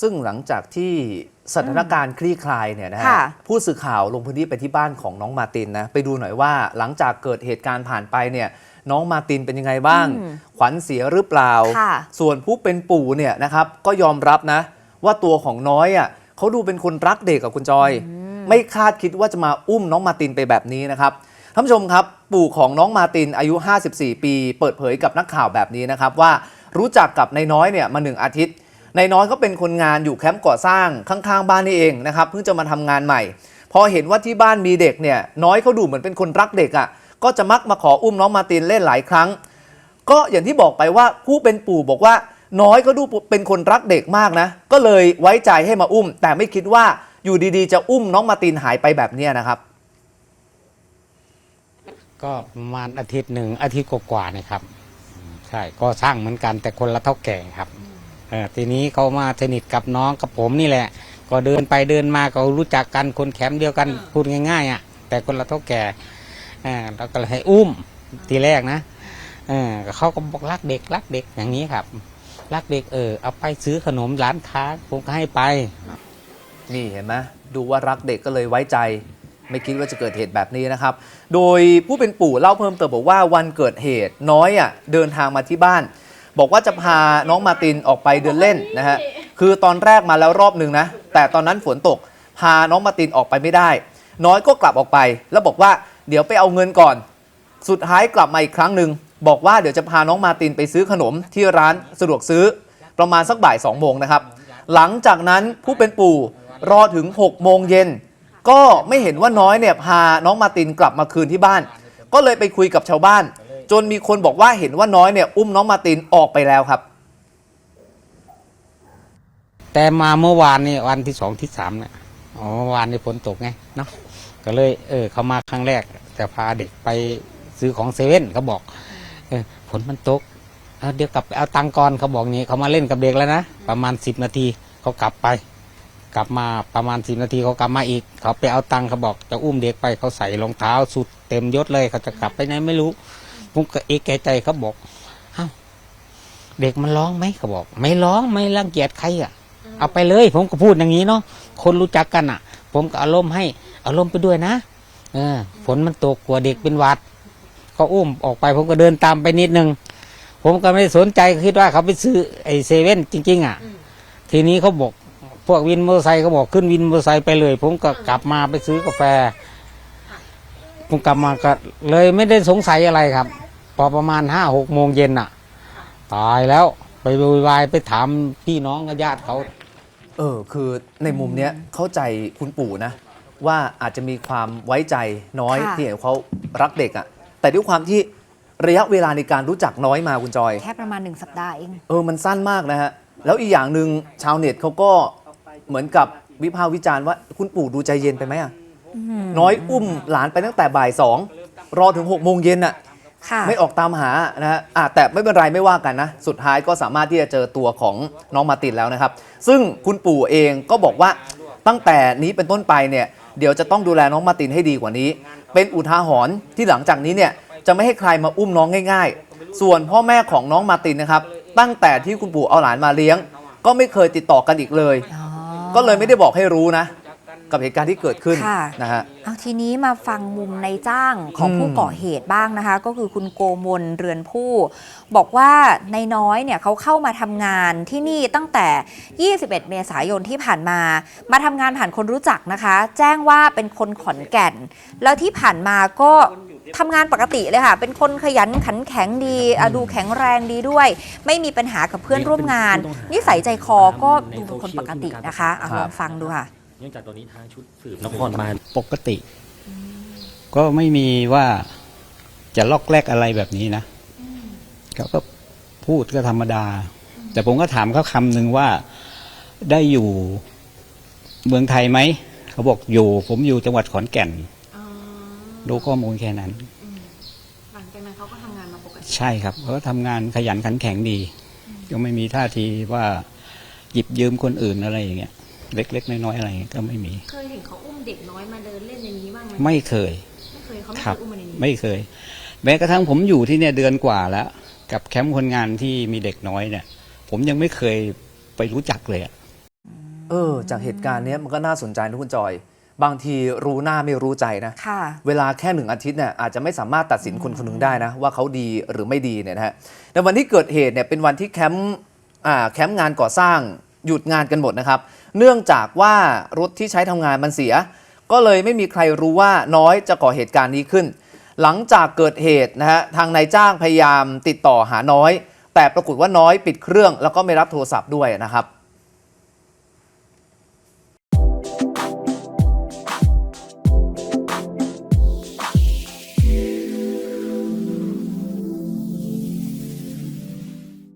ซึ่งหลังจากที่สถานการณ์คลี่คลายเนี่ยนะฮะค่ะผู้สื่อข่าวลงพื้นที่ไปที่บ้านของน้องมาร์ตินนะไปดูหน่อยว่าหลังจากเกิดเหตุการณ์ผ่านไปเนี่ยน้องมาร์ตินเป็นยังไงบ้าง อืมขวัญเสียหรือเปล่า ค่ะ ส่วนผู้เป็นปู่เนี่ยนะครับก็ยอมรับนะ ว่าตัวของน้อยอะเขาดูเป็นคนรักเด็กกับคุณจอย ไม่คาดคิดว่าจะมาอุ้มน้องมาร์ตินไปแบบนี้นะครับท่านผู้ชมครับ ปู่ของน้องมาร์ตินอายุ 54 ปี เปิดเผยกับนักข่าวแบบนี้นะครับว่ารู้จักกับนายน้อยเนี่ยมาหนึ่งอาทิตย์ นายน้อยก็เป็นคนงานอยู่แคมป์ก่อสร้างข้างๆบ้านนี่เองนะครับเพิ่งจะมาทำงานใหม่ พอเห็นว่าที่บ้านมีเด็กเนี่ยน้อยเขาดูเหมือนเป็นคนรักเด็กอะก็จะมักมาขออุ้มน้องมาตินเล่นหลายครั้ง ก็อย่างที่บอกไปว่าผู้เป็นปู่บอกว่าน้อยก็ดูเป็นคนรักเด็กมากนะ ก็เลยไว้ใจให้มาอุ้ม แต่ไม่คิดว่าอยู่ดีๆ จะอุ้มน้องมาตินหายไปแบบนี้นะครับ ก็ประมาณอาทิตย์หนึ่งอาทิตย์กว่าๆนะครับ ใช่ก็สร้างเหมือนกันแต่คนละเท่าแก่ครับ เออทีนี้เขามาสนิทกับน้องกับผมนี่แหละ ก็เดินไปเดินมาก็รู้จักกันคนแคมป์เดียวกันพูดง่ายๆอะ แต่คนละเท่าแก่เออเราก็เลยให้อุ้มทีแรกนะเออเขาก็บอกรักเด็กรักเด็กอย่างนี้ครับ รักเด็กเออเอาไปซื้อขนมร้านค้าผมก็ให้ไป นี่เห็นไหมดูว่ารักเด็กก็เลยไว้ใจ ไม่คิดว่าจะเกิดเหตุแบบนี้นะครับ โดยผู้เป็นปู่เล่าเพิ่มเติมบอกว่าวันเกิดเหตุน้อยอะเดินทางมาที่บ้าน บอกว่าจะพาน้องมาร์ตินออกไปเดินเล่นนะฮะคือตอนแรกมาแล้วรอบหนึ่งนะ แต่ตอนนั้นฝนตกพาน้องมาร์ตินออกไปไม่ได้ น้อยก็กลับออกไป แล้วบอกว่าเดี๋ยวไปเอาเงินก่อน สุดท้ายกลับมาอีกครั้งหนึ่งบอกว่าเดี๋ยวจะพาน้องมาร์ตินไปซื้อขนมที่ร้านสะดวกซื้อประมาณสักบ่าย2โมงนะครับ หลังจากนั้นผู้เป็นปู่รอถึง6โมงเย็นก็ไม่เห็นว่าน้อยเนี่ยพาน้องมาร์ตินกลับมาคืนที่บ้าน ก็เลยไปคุยกับชาวบ้าน จนมีคนบอกว่าเห็นว่าน้อยเนี่ยอุ้มน้องมาตินออกไปแล้วครับ แต่มาเมื่อวานนี่วันที่สองที่สามเนี่ยอ๋อเมื่อวานนี่ฝนตกไงเนาะก็เลย เออ เขามาครั้งแรกจะพาเด็กไปซื้อของเซเว่นเขาบอก เออฝนมันตกเเดี๋ยวกลับไปเอาตังก่อนเขาบอกนี้เขามาเล่นกับเด็กแล้วนะประมาณสิบนาทีเขากลับไป กลับมาประมาณสิบนาทีเขากลับมาอีก เขาไปเอาตังเขาบอกจะอุ้มเด็กไปเขาใส่รองเท้าสุดเต็มยศเลยเขาจะกลับไปไหนไม่รู้ ผมก็เอะแกใจเขาบอกเอ้าเด็กมันร้องไหมเขาบอก ไม่ร้องไม่รังเกียจใครอะ เอาไปเลย ผมก็พูดอย่างนี้เนาะคนรู้จักกันอะ ผมก็อารมณ์ให้อารมณ์ไปด้วยนะเออฝนมันตกกลัวเด็กเป็นหวัดก็อุ้มออกไป ผมก็เดินตามไปนิดนึงผมก็ไม่ได้สนใจคิดว่าเขาไปซื้อไอ้เซเว่นจริง ๆ อะ ทีนี้เขาบอก พวกวินมอเตอร์ไซค์เขาบอกขึ้นวินมอเตอร์ไซค์ไปเลย ผมก็กลับมาไปซื้อกาแฟ ผมกลับมาก็เลยไม่ได้สงสัยอะไรครับ พอประมาณห้าหกโมงเย็นอะ ตายแล้วไปโวยวายไปถามพี่น้องกับญาติเขา เออ คือในมุมเนี้ยเข้าใจคุณปู่นะ ว่าอาจจะมีความไว้ใจน้อยค่ะ ที่เห็นเขารักเด็กอะ่ะ แต่ด้วยความที่ระยะเวลาในการรู้จักน้อยมาคุณจอย แค่ประมาณหนึ่งสัปดาห์เอง เออ มันสั้นมากนะฮะ แล้วอีกอย่างหนึ่งชาวเน็ตเขาก็เหมือนกับวิพากษ์วิจารณ์ว่าคุณปู่ดูใจเย็นไปไหมอะ น้อยอุ้มหลานไปตั้งแต่บ่ายสองรอถึง6กโมงเย็นอะค่ะไม่ออกตามหานะฮะอะแต่ไม่เป็นไรไม่ว่ากันนะ สุดท้ายก็สามารถที่จะเจอตัวของน้องมาร์ตินแล้วนะครับ ซึ่งคุณปู่เองก็บอกว่าตั้งแต่นี้เป็นต้นไปเนี่ยเดี๋ยวจะต้องดูแลน้องมาร์ตินให้ดีกว่านี้ เป็นอุทาหรณ์ที่หลังจากนี้เนี่ยจะไม่ให้ใครมาอุ้มน้องง่าย ๆ ส่วนพ่อแม่ของน้องมาร์ตินนะครับ ตั้งแต่ที่คุณปู่เอาหลานมาเลี้ยง ก็ไม่เคยติดต่อกันอีกเลยอ๋อก็เลยไม่ได้บอกให้รู้นะ กับเหตุการณ์ที่เกิดขึ้นค่ะนะฮะเอาทีนี้มาฟังมุมในจ้างของอืมผู้ก่อเหตุบ้างนะคะ ก็คือคุณโกมลเรือนผู้ บอกว่าในน้อยเนี่ยเขาเข้ามาทำงานที่นี่ตั้งแต่ 21 เมษายนที่ผ่านมา มาทำงานผ่านคนรู้จักนะคะ แจ้งว่าเป็นคนขอนแก่น แล้วที่ผ่านมาก็ทำงานปกติเลยค่ะ เป็นคนขยันขันแข็งดีอะดูแข็งแรงดีด้วย ไม่มีปัญหากับเพื่อนร่วมงาน นิสัยใจคอก็ดูเป็นคนปกตินะคะอะครับลองฟังดูค่ะ เนื่องจากตอนนี้ทางชุดสืบนครบาลปกติ ก็ไม่มีว่าจะล็อกแรกอะไรแบบนี้นะเขาก็พูดก็ธรรมดา แต่ผมก็ถามเขาคำหนึ่งว่าได้อยู่เมืองไทยไหม เขาบอกอยู่ ผมอยู่จังหวัดขอนแก่นรู้ข้อมูลแค่นั้นหลังจากนั้นเขาก็ทำงานมาปกติใช่ครับเขาก็ทำงานขยันขันแข็งดี ก็ไม่มีท่าทีว่าหยิบยืมคนอื่นอะไรอย่างเงี้ย เล็ก ๆ น้อยๆอะไรอย่างเงี้ยก็ไม่มี เคยเห็นเขาอุ้มเด็กน้อยมาเดินเล่นในนี้บ้างไหมไม่เคย ไม่เคยเขาไม่คเครับยอุ้มมาในนี้ไม่เคย แม้กระทั่งผมอยู่ที่เนี่ยเดือนกว่าแล้ว กับแคมป์คนงานที่มีเด็กน้อยเนี่ย ผมยังไม่เคยไปรู้จักเลยอะเออ จากเหตุการณ์เนี้ยมันก็น่าสนใจนะคุณจอย บางทีรู้หน้าไม่รู้ใจนะ ค่ะ เวลาแค่หนึ่งอาทิตย์เนี่ยอาจจะไม่สามารถตัดสินคนคนหนึ่งได้นะ ว่าเขาดีหรือไม่ดีเนี่ยนะฮะในวันที่เกิดเหตุเนี่ยเป็นวันที่แคมป์อ่าแคมป์งานก่อสร้าง หยุดงานกันหมดนะครับ เนื่องจากว่ารถที่ใช้ทำงานมันเสีย ก็เลยไม่มีใครรู้ว่าน้อยจะก่อเหตุการณ์นี้ขึ้น หลังจากเกิดเหตุนะฮะทางนายจ้างพยายามติดต่อหาน้อย แต่ปรากฏว่าน้อยปิดเครื่องแล้วก็ไม่รับโทรศัพท์ด้วยนะครับ